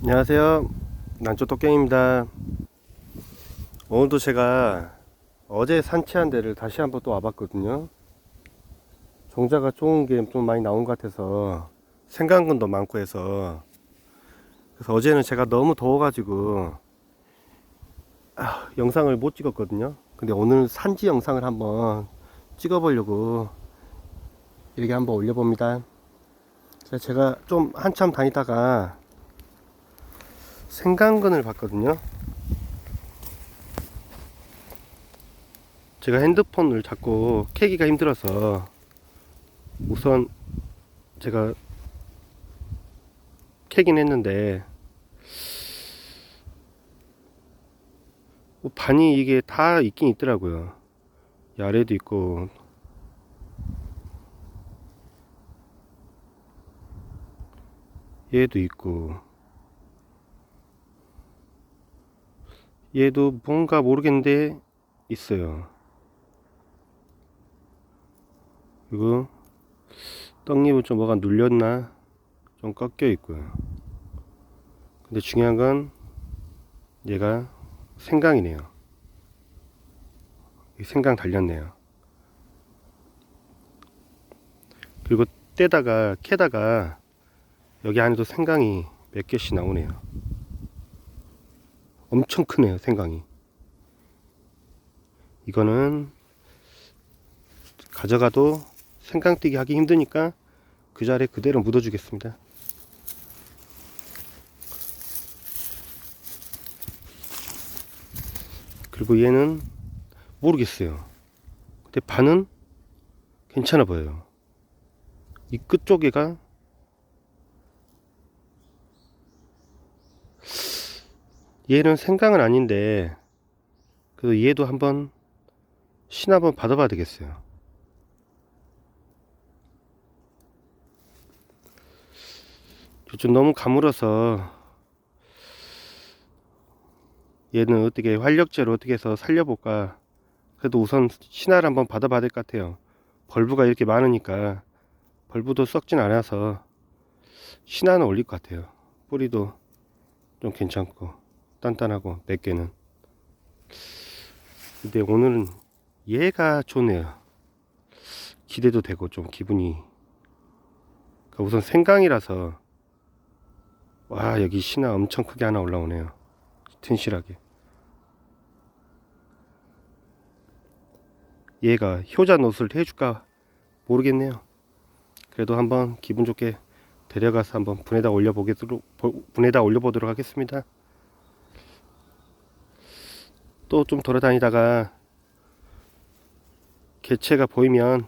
안녕하세요. 난초 토깽입니다. 오늘도 제가 어제 산치한 데를 다시 한번 또 와봤거든요. 종자가 좋은 게 좀 많이 나온 것 같아서 생강근도 많고 해서 그래서 어제는 제가 너무 더워가지고 아, 영상을 못 찍었거든요. 근데 오늘 산지 영상을 한번 찍어보려고 이렇게 한번 올려봅니다. 자, 제가 좀 한참 다니다가 생강근을 봤거든요. 제가 핸드폰을 자꾸 캐기가 힘들어서 우선 제가 캐긴 했는데 뭐 반이 이게 다 있긴 있더라고요. 이 아래도 있고 얘도 있고 얘도 뭔가 모르겠는데 있어요. 그리고 떡잎은 좀 뭐가 눌렸나 좀 꺾여 있고요. 근데 중요한 건 얘가 생강이네요. 이 생강 달렸네요. 그리고 떼다가 캐다가 여기 안에도 생강이 몇 개씩 나오네요. 엄청 크네요, 생강이. 이거는 가져가도 생강뛰기 하기 힘드니까 그 자리에 그대로 묻어주겠습니다. 그리고 얘는 모르겠어요. 근데 반은 괜찮아 보여요. 이 끝 쪽에가 얘는 생강은 아닌데 그래도 얘도 한번 신 한번 받아봐야 되겠어요. 좀 너무 가물어서 얘는 어떻게 활력제로 어떻게 해서 살려볼까? 그래도 우선 신화를 한번 받아봐야 될 것 같아요. 벌브가 이렇게 많으니까 벌브도 썩진 않아서 신화는 올릴 것 같아요. 뿌리도 좀 괜찮고 단단하고 몇 개는. 근데 오늘은 얘가 좋네요. 기대도 되고 좀 기분이. 그러니까 우선 생강이라서 와 여기 신화 엄청 크게 하나 올라오네요. 튼실하게. 얘가 효자 노릇을 해줄까 모르겠네요. 그래도 한번 기분 좋게 데려가서 한번 분에다 올려보겠도록 분에다 올려보도록 하겠습니다 또 좀 돌아다니다가 개체가 보이면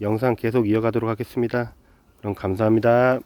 영상 계속 이어가도록 하겠습니다. 그럼 감사합니다